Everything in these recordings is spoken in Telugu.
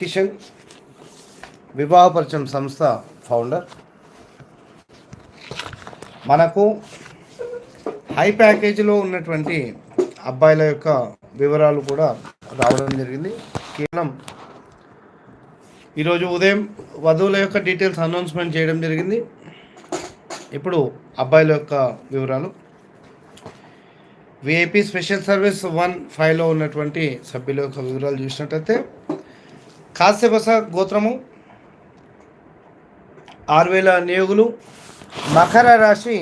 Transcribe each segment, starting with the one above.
కిషన్ వివాహపరిచయం సంస్థ ఫౌండర్ మనకు హై ప్యాకేజీలో ఉన్నటువంటి అబ్బాయిల యొక్క వివరాలు కూడా రావడం జరిగింది. కేవలం ఈరోజు ఉదయం వధువుల యొక్క డీటెయిల్స్ అనౌన్స్మెంట్ చేయడం జరిగింది. ఇప్పుడు అబ్బాయిల యొక్క వివరాలు. విఐపి స్పెషల్ సర్వీస్ వన్ ఫైవ్లో ఉన్నటువంటి సభ్యుల యొక్క వివరాలు చూసినట్టయితే కాశ్యపస గోత్రము ఆరు వేల నియోగులు మకర రాశి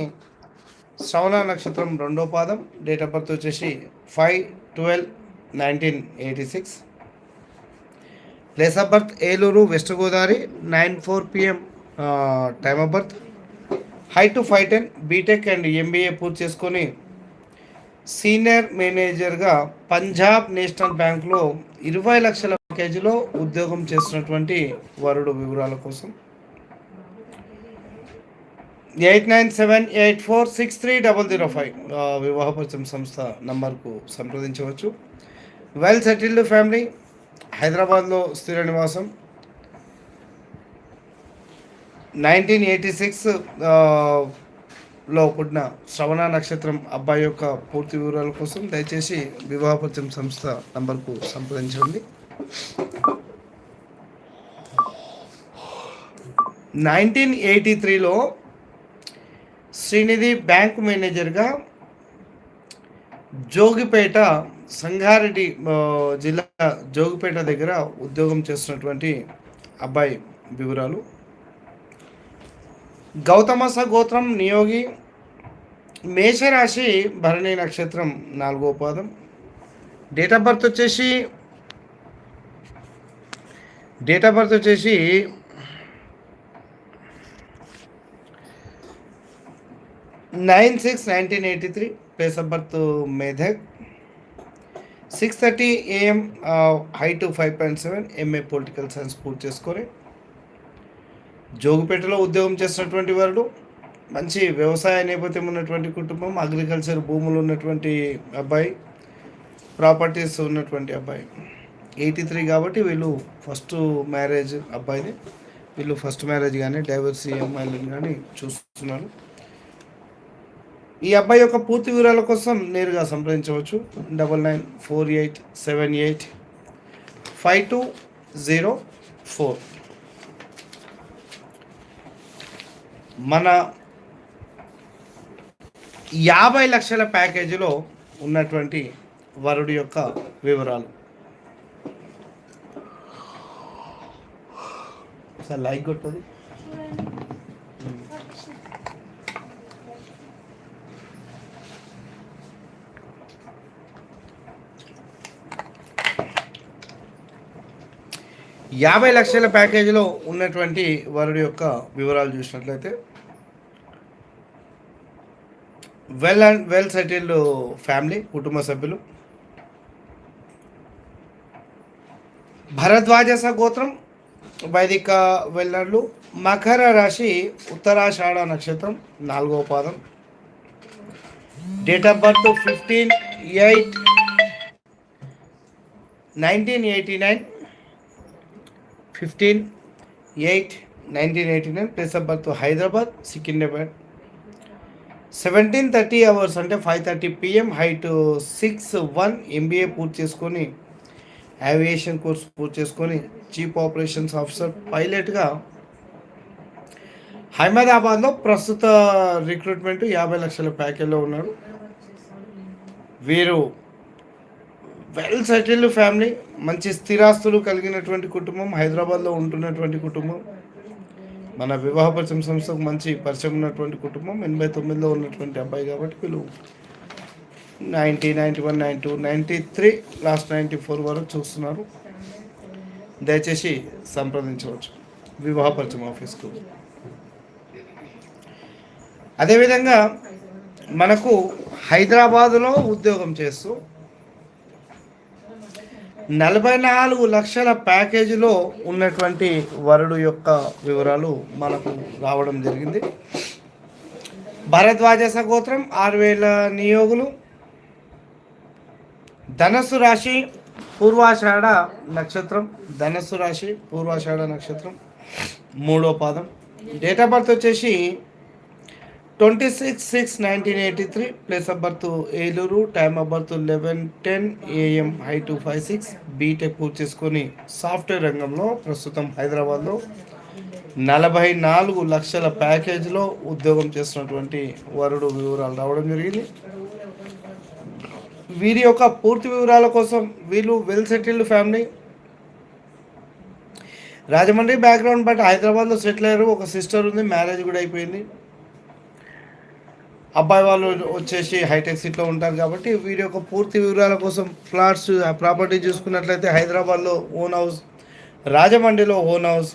శ్రవణ నక్షత్రం రెండో పాదం డేట్ ఆఫ్ బర్త్ వచ్చేసి five twelve nineteen eighty six. Place of birth Eluru West Godavari nine four PM time of birth. Height five ten B Tech and MBA పూర్తి చేసుకొని సీనియర్ మేనేజర్గా పంజాబ్ నేషనల్ బ్యాంక్లో ఇరవై లక్షల ప్యాకేజీలో ఉద్యోగం చేస్తున్నటువంటి వరుడు వివరాల కోసం. Eight nine seven eight four six three double zero five. వివాహపరిచయం సంస్థ నంబర్కు సంప్రదించవచ్చు. వెల్ సెటిల్డ్ ఫ్యామిలీ హైదరాబాద్లో స్థిర నివాసం. నైన్టీన్ ఎయిటీ సిక్స్లో పుట్టిన శ్రవణ నక్షత్రం అబ్బాయి యొక్క పూర్తి వివరాల కోసం దయచేసి వివాహపరిచయం సంస్థ నంబర్కు సంప్రదించండి. నైన్టీన్ ఎయిటీ త్రీలో శ్రీనిధి బ్యాంక్ మేనేజర్గా జోగిపేట సంగారెడ్డి జిల్లా జోగిపేట దగ్గర ఉద్యోగం చేస్తున్నటువంటి అబ్బాయి వివరాలు. గౌతమస గోత్రం నియోగి మేషరాశి భరణి నక్షత్రం నాలుగో పాదం. డేట్ ఆఫ్ బర్త్ వచ్చేసి డేట్ ఆఫ్ బర్త్ వచ్చేసి nine six nineteen eighty three place of birth Medak six thirty AM height five point seven MA political science పూర్తి చేసుకొని జోగిపేటలో ఉద్యోగం చేసినటువంటి వారు మంచి వ్యవసాయ నేపథ్యం ఉన్నటువంటి కుటుంబం అగ్రికల్చర్ భూములు ఉన్నటువంటి అబ్బాయి ప్రాపర్టీస్ ఉన్నటువంటి అబ్బాయి. ఎయిటీ త్రీ కాబట్టి వీళ్ళు ఫస్ట్ మ్యారేజ్ అబ్బాయిది వీళ్ళు ఫస్ట్ మ్యారేజ్ కానీ డైవర్సీ అమ్మాయిలను కానీ చూస్తున్నారు. ఈ అబ్బాయి యొక్క పూర్తి వివరాల కోసం నేరుగా సంప్రదించవచ్చు. Double nine four eight seven eight five two zero four. మన యాభై లక్షల ప్యాకేజీలో ఉన్నటువంటి వరుడి యొక్క వివరాలు. ఒకసారి లైక్ కొట్టది యాభై లక్షల ప్యాకేజీలో ఉన్నటువంటి వరుడి యొక్క వివరాలు చూసినట్లయితే well and well settled family కుటుంబ సభ్యులు. భరద్వాజస గోత్రం వైదిక వెళ్ళళ్ళు మకర రాశి ఉత్తరాషాఢ నక్షత్రం నాలుగో పాదం. Date of birth fifteen eight nineteen eighty nine fifteen eight nineteen eighty nine place of birth Hyderabad Secunderabad seventeen thirty hours అంటే five thirty PM height six one MBA పూర్తి చేసుకొని ఏవియేషన్ కోర్స్ పూర్తి చేసుకొని చీఫ్ ఆపరేషన్స్ ఆఫీసర్ పైలట్గా హైదరాబాద్లో ప్రస్తుత రిక్రూట్మెంట్ యాభై లక్షల ప్యాకేజ్లో ఉన్నాడు వీరు వెల్ సెటిల్డ్ ఫ్యామిలీ మంచి స్థిరాస్తులు కలిగినటువంటి కుటుంబం హైదరాబాద్లో ఉంటున్నటువంటి కుటుంబం మన వివాహ పరిచయం సంస్థకు మంచి పరిచయం ఉన్నటువంటి కుటుంబం ఎనభై తొమ్మిదిలో ఉన్నటువంటి అబ్బాయి కాబట్టి వీళ్ళు ninety ninety one ninety two ninety three last ninety four వరకు చూస్తున్నారు. దయచేసి సంప్రదించవచ్చు. వివాహ పరిచయం ఆఫీస్కు. అదేవిధంగా మనకు హైదరాబాదులో ఉద్యోగం చేస్తూ నలభై నాలుగు లక్షల ప్యాకేజీలో ఉన్నటువంటి వరుడు యొక్క వివరాలు మనకు రావడం జరిగింది. భరద్వాజస గోత్రం ఆరు వేల నియోగులు ధనస్సు రాశి పూర్వాషాఢ నక్షత్రం. ధనస్సు రాశి పూర్వాషాఢ నక్షత్రం. మూడో పాదం. డేట్ ఆఫ్ బర్త్ వచ్చేసి twenty six six nineteen eighty three place of birth Eluru time of birth eleven ten AM height five six B Tech పూర్తి చేసుకొని సాఫ్ట్వేర్ రంగంలో ప్రస్తుతం హైదరాబాద్లో నలభై నాలుగు లక్షల ప్యాకేజీలో ఉద్యోగం చేస్తున్నటువంటి వరుడు వివరాలు రావడం జరిగింది. వీరి యొక్క పూర్తి వివరాల కోసం వీళ్ళు well settled family Rajahmundry background but హైదరాబాద్లో సెటిల్ అయ్యారు. ఒక సిస్టర్ ఉంది మ్యారేజ్ కూడా అయిపోయింది. అబ్బాయి వాళ్ళు వచ్చేసి హైటెక్ సిటీలో ఉంటారు కాబట్టి వీరి యొక్క పూర్తి వివరాల కోసం ఫ్లాట్స్ ప్రాపర్టీ చూసుకున్నట్లయితే హైదరాబాద్లో ఓన్ హౌస్ రాజమండ్రిలో ఓన్ హౌస్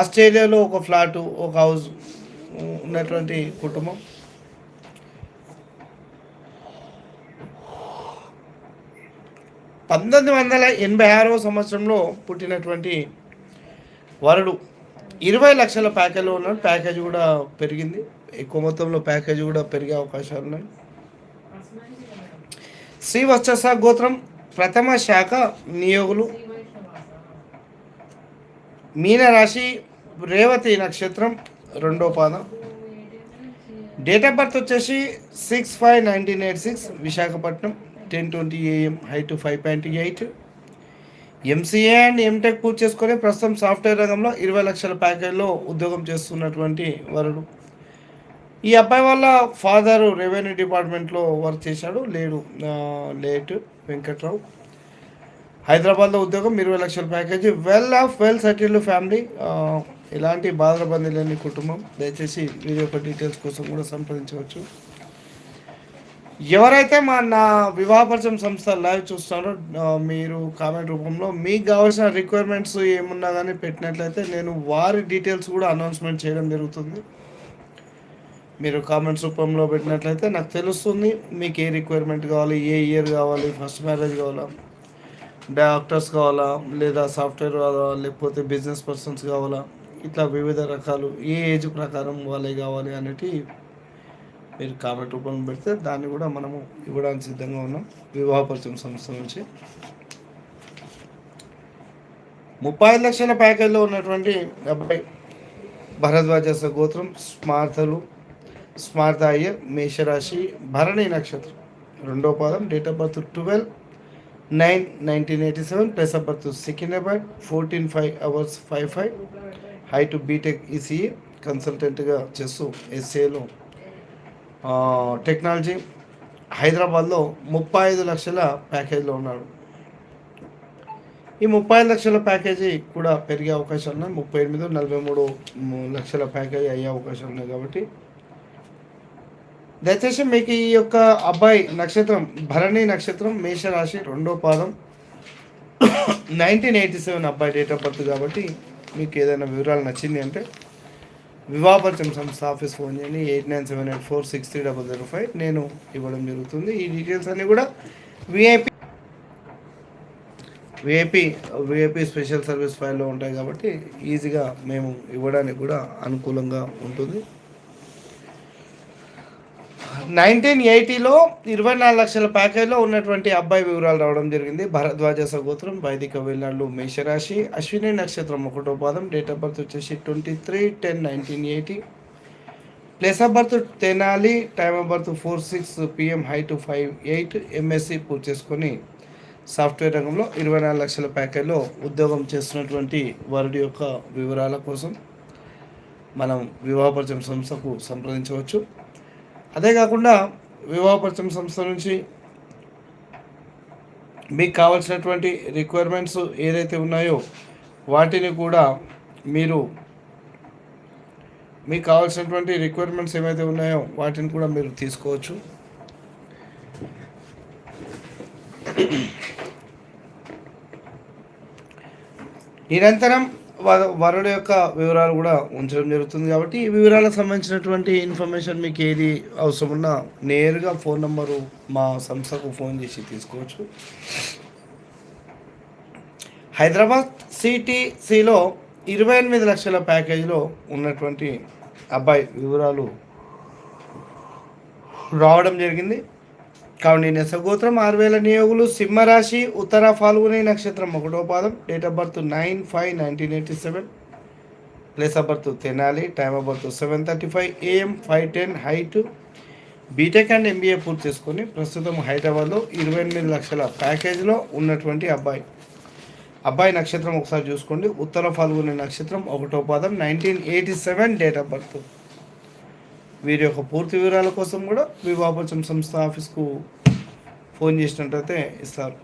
ఆస్ట్రేలియాలో ఒక ఫ్లాటు ఒక హౌస్ ఉన్నటువంటి కుటుంబం. పంతొమ్మిది వందల ఎనభై ఆరవ సంవత్సరంలో పుట్టినటువంటి వరుడు. ఇరవై లక్షల ప్యాకేజ్లో ఉన్నాడు ప్యాకేజ్ కూడా పెరిగింది. ఎక్కువ మొత్తంలో ప్యాకేజ్ కూడా పెరిగే అవకాశాలు ఉన్నాయి. శ్రీ వచ్చస గోత్రం ప్రథమ శాఖ నియోగులు. మీనరాశి రేవతి నక్షత్రం రెండో పాదం. డేట్ ఆఫ్ బర్త్ వచ్చేసి six five nineteen eight six Visakhapatnam. Ten twenty AM height five point eight MCA and M Tech పూర్తి చేసుకొని ప్రస్తుతం సాఫ్ట్వేర్ రంగంలో ఇరవై లక్షల ప్యాకేజ్లో ఉద్యోగం చేస్తున్నటువంటి వరుడు. ఈ అబ్బాయి వాళ్ళ ఫాదర్ రెవెన్యూ డిపార్ట్మెంట్లో వర్క్ చేశాడు లేడు లేట్ వెంకట్రావు. హైదరాబాద్లో ఉద్యోగం ఇరవై లక్షల package. Well off well settled family ఇలాంటి ఎలాంటి లేని కుటుంబం. దయచేసి వీరి యొక్క డీటెయిల్స్ కోసం కూడా సంప్రదించవచ్చు. ఎవరైతే మా నా వివాహపరిచయం సంస్థ లైవ్ చూస్తున్నారో మీరు కామెంట్ రూపంలో మీకు కావాల్సిన రిక్వైర్మెంట్స్ ఏమున్నా కానీ పెట్టినట్లయితే నేను వారి డీటెయిల్స్ కూడా అనౌన్స్మెంట్ చేయడం జరుగుతుంది. మీరు కామెంట్స్ రూపంలో పెట్టినట్లయితే నాకు తెలుస్తుంది మీకు ఏ రిక్వైర్మెంట్ కావాలి ఏ ఇయర్ కావాలి ఫస్ట్ మ్యారేజ్ కావాలా డాక్టర్స్ కావాలా లేదా సాఫ్ట్వేర్ కావాలా లేకపోతే బిజినెస్ పర్సన్స్ కావాలా ఇట్లా వివిధ రకాలు ఏ ఏజ్ ప్రకారం వాళ్ళే కావాలి అనేటి మీరు కామెంట్ రూపంలో పెడితే దాన్ని కూడా మనము ఇవ్వడానికి సిద్ధంగా ఉన్నాం. వివాహ పరిచయం సంస్థ నుంచి. ముప్పై ఐదు లక్షల ప్యాకేజ్లో ఉన్నటువంటి అబ్బాయి భరద్వాజ గోత్రం స్మార్థలు స్మార్థ అయ్యర్ మేషరాశి భరణి నక్షత్రం. రెండో పాదం date of birth twelve nine nineteen eighty seven place of birth Secunderabad fourteen five hours five five. Height B Tech ECA కన్సల్టెంట్గా చేస్తూ ఎస్ఏలో టెక్నాలజీ హైదరాబాద్లో ముప్పై ఐదు లక్షల ప్యాకేజీలో ఉన్నాడు ఈ ముప్పై ఐదు లక్షల ప్యాకేజీ కూడా పెరిగే అవకాశాలు ఉన్నాయి. ముప్పై ఎనిమిది నలభై మూడు లక్షల ప్యాకేజీ అయ్యే అవకాశాలు ఉన్నాయి కాబట్టి. దయచేసి మీకు ఈ యొక్క అబ్బాయి నక్షత్రం భరణి నక్షత్రం మేషరాశి రెండో పాదం నైన్టీన్ ఎయిటీ సెవెన్ అబ్బాయి డేట్ ఆఫ్ బర్త్ కాబట్టి మీకు ఏదైనా వివరాలు నచ్చింది అంటే వివాహపరిచయం సంస్థ ఆఫీస్ ఫోన్ చేయండి eight nine seven eight four six three double zero five నేను ఇవ్వడం జరుగుతుంది. ఈ డీటెయిల్స్ అన్నీ కూడా VIP VIP VIP special service ఫైల్లో ఉంటాయి కాబట్టి ఈజీగా మేము ఇవ్వడానికి కూడా అనుకూలంగా ఉంటుంది. నైన్టీన్ ఎయిటీలో ఇరవై నాలుగు లక్షల ప్యాకేజ్లో ఉన్నటువంటి అబ్బాయి వివరాలు రావడం జరిగింది. భరద్వాజ సగోత్రం వైదిక వెళ్ళాళ్ళు మేషరాశి అశ్విని నక్షత్రం ఒకటో పాదం డేట్ ఆఫ్ బర్త్ వచ్చేసి twenty three ten nineteen eighty. Place of birth Tenali time of birth four six PM height five eight MSc పూర్తి చేసుకొని సాఫ్ట్వేర్ రంగంలో ఇరవై నాలుగు లక్షల ప్యాకేజ్లో ఉద్యోగం చేస్తున్నటువంటి వారి యొక్క వివరాల కోసం మనం వివాహపరిచయం సంస్థకు సంప్రదించవచ్చు. అదే కాకుండా వివాహపరిచయం సంస్థ నుంచి మీకు కావాల్సినటువంటి రిక్వైర్మెంట్స్ ఏదైతే ఉన్నాయో వాటిని కూడా మీరు మీకు కావాల్సినటువంటి రిక్వైర్మెంట్స్ ఏమైతే ఉన్నాయో వాటిని కూడా మీరు తీసుకోవచ్చు. నిరంతరం వరుడు యొక్క వివరాలు కూడా ఉంచడం జరుగుతుంది కాబట్టి ఈ వివరాలకు సంబంధించినటువంటి ఇన్ఫర్మేషన్ మీకు ఏది అవసరం ఉన్నా నేరుగా ఫోన్ నెంబరు మా సంస్థకు ఫోన్ చేసి తీసుకోవచ్చు. హైదరాబాద్ సిటీసీలో ఇరవై ఎనిమిది లక్షల ప్యాకేజీలో ఉన్నటువంటి అబ్బాయి వివరాలు రావడం జరిగింది. కావుని నెసగోత్రం ఆరు వేల నియోగులు సింహరాశి ఉత్తర ఫాల్గుని నక్షత్రం ఒకటో పాదం date of birth nine five nineteen eighty seven. Place of birth Tenali time of birth seven thirty five AM five ten height. B Tech and MBA పూర్తి చేసుకొని ప్రస్తుతం హైదరాబాద్లో ఇరవై ఎనిమిది లక్షల ప్యాకేజ్లో ఉన్నటువంటి అబ్బాయి. అబ్బాయి నక్షత్రం ఒకసారి చూసుకోండి. ఉత్తర ఫాల్గుని నక్షత్రం ఒకటో పాదం nineteen eighty seven date of birth. వీరి యొక్క పూర్తి వివరాల కోసం కూడా వివాహపరచం సంస్థ ఆఫీస్కు ఫోన్ చేసినట్టయితే ఇస్తారు.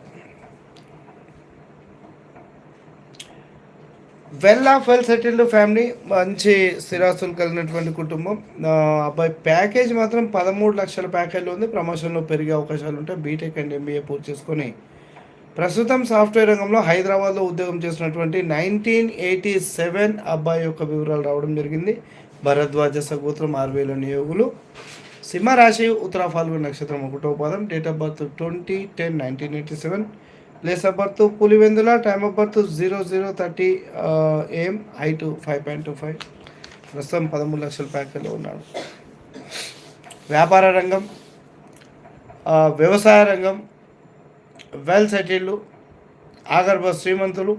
Well off well settled family మంచి స్థిరాస్తులు కలిగినటువంటి కుటుంబం. అబ్బాయి ప్యాకేజ్ మాత్రం పదమూడు లక్షల ప్యాకేజ్లో ఉంది. ప్రమోషన్లో పెరిగే అవకాశాలు ఉంటాయి బీటెక్ అండ్ ఎంబీఏ పూర్తి చేసుకొని ప్రస్తుతం సాఫ్ట్వేర్ రంగంలో హైదరాబాద్లో ఉద్యోగం చేసినటువంటి నైన్టీన్ ఎయిటీ సెవెన్ అబ్బాయి యొక్క వివరాలు రావడం జరిగింది. భరద్వాజ సగోత్రం ఆరు వేల నియోగులు. సింహరాశి ఉత్తరా ఫాల్గు నక్షత్రం ఒకటో పాదం. Date of birth twenty ten nineteen eighty seven place of birth Pulivendula. Time of birth zero zero thirty AM height five point two five ప్రస్తుతం పదమూడు లక్షల ప్యాకేజ్లో ఉన్నాడు. వ్యాపార రంగం వ్యవసాయ రంగం వెల్ సెటిల్డ్ ఆగర్భ శ్రీమంతులు.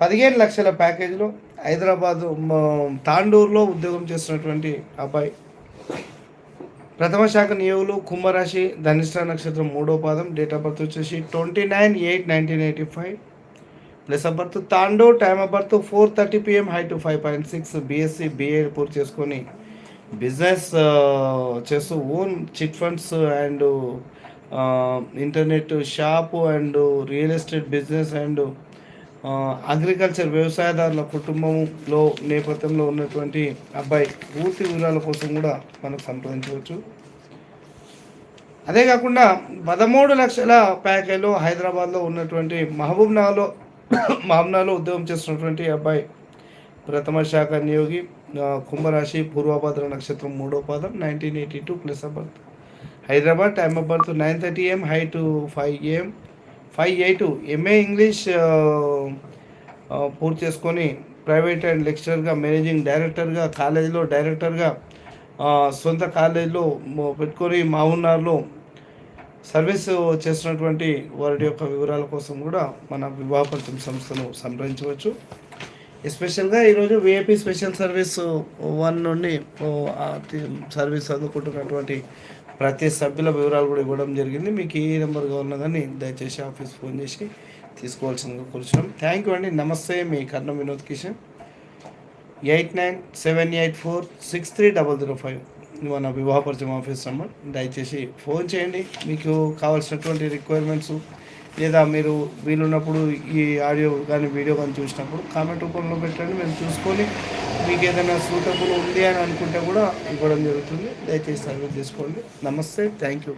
పదిహేను లక్షల ప్యాకేజీలో హైదరాబాద్ తాండూరులో ఉద్యోగం చేస్తున్నటువంటి అబ్బాయి. ప్రథమ శాఖ నియోగులు కుంభరాశి ధనిష్ట నక్షత్రం మూడో పాదం డేట్ ఆఫ్ బర్త్ వచ్చేసి twenty nine eight nineteen eighty five place of birth Tandur time of birth four thirty PM height five point six BSc BA పూర్తి చేసుకొని బిజినెస్ చేస్తూ own chit funds and internet shop and real estate business and agriculture వ్యవసాయదారుల కుటుంబంలో నేపథ్యంలో ఉన్నటువంటి అబ్బాయి పూర్తి వివరాల కోసం కూడా మనకు సంప్రదించవచ్చు. అదే కాకుండా పదమూడు లక్షల ప్యాకేజ్లో హైదరాబాద్లో ఉన్నటువంటి మహబూబ్ నగర్లో ఉద్యోగం చేస్తున్నటువంటి అబ్బాయి ప్రథమ శాఖ నియోగి కుంభరాశి పూర్వభద్ర నక్షత్రం మూడో పాదం nineteen eighty two place of birth Hyderabad time of birth nine thirty AM height five AM five eight MA English పూర్తి చేసుకొని ప్రైవేట్ అండ్ లెక్చరర్గా మేనేజింగ్ డైరెక్టర్గా కాలేజీలో డైరెక్టర్గా సొంత కాలేజీలో పెట్టుకొని మావున్నార్లో సర్వీస్ చేస్తున్నటువంటి వారి యొక్క వివరాల కోసం కూడా మన వివాహపంచం సంస్థను సంప్రదించవచ్చు. ఎస్పెషల్గా ఈరోజు విఐపి స్పెషల్ సర్వీస్ వన్ నుండి uh, సర్వీస్ అందుకుంటున్నటువంటి ప్రతి సభ్యుల వివరాలు కూడా ఇవ్వడం జరిగింది. మీకు ఏ నెంబర్ కావాలన్నా దయచేసి ఆఫీస్ ఫోన్ చేసి తీసుకోవాల్సిందిగా కూర్చున్నాం. థ్యాంక్ యూ అండి. నమస్తే మీ Karna Vinod Kishan. Eight nine seven eight four six three double zero five మన వివాహపరిచయం ఆఫీస్ నెంబర్. దయచేసి ఫోన్ చేయండి. మీకు కావాల్సినటువంటి రిక్వైర్మెంట్స్ లేదా మీరు వీలున్నప్పుడు ఈ ఆడియో కానీ వీడియో కానీ చూసినప్పుడు కామెంట్ రూపంలో పెట్టండి. మేము చూసుకొని మీకు ఏదైనా సూటబుల్ ఉంది అని అనుకుంటే కూడా ఇవ్వడం జరుగుతుంది. దయచేసి సర్వీస్ తీసుకోండి నమస్తే. Thank you.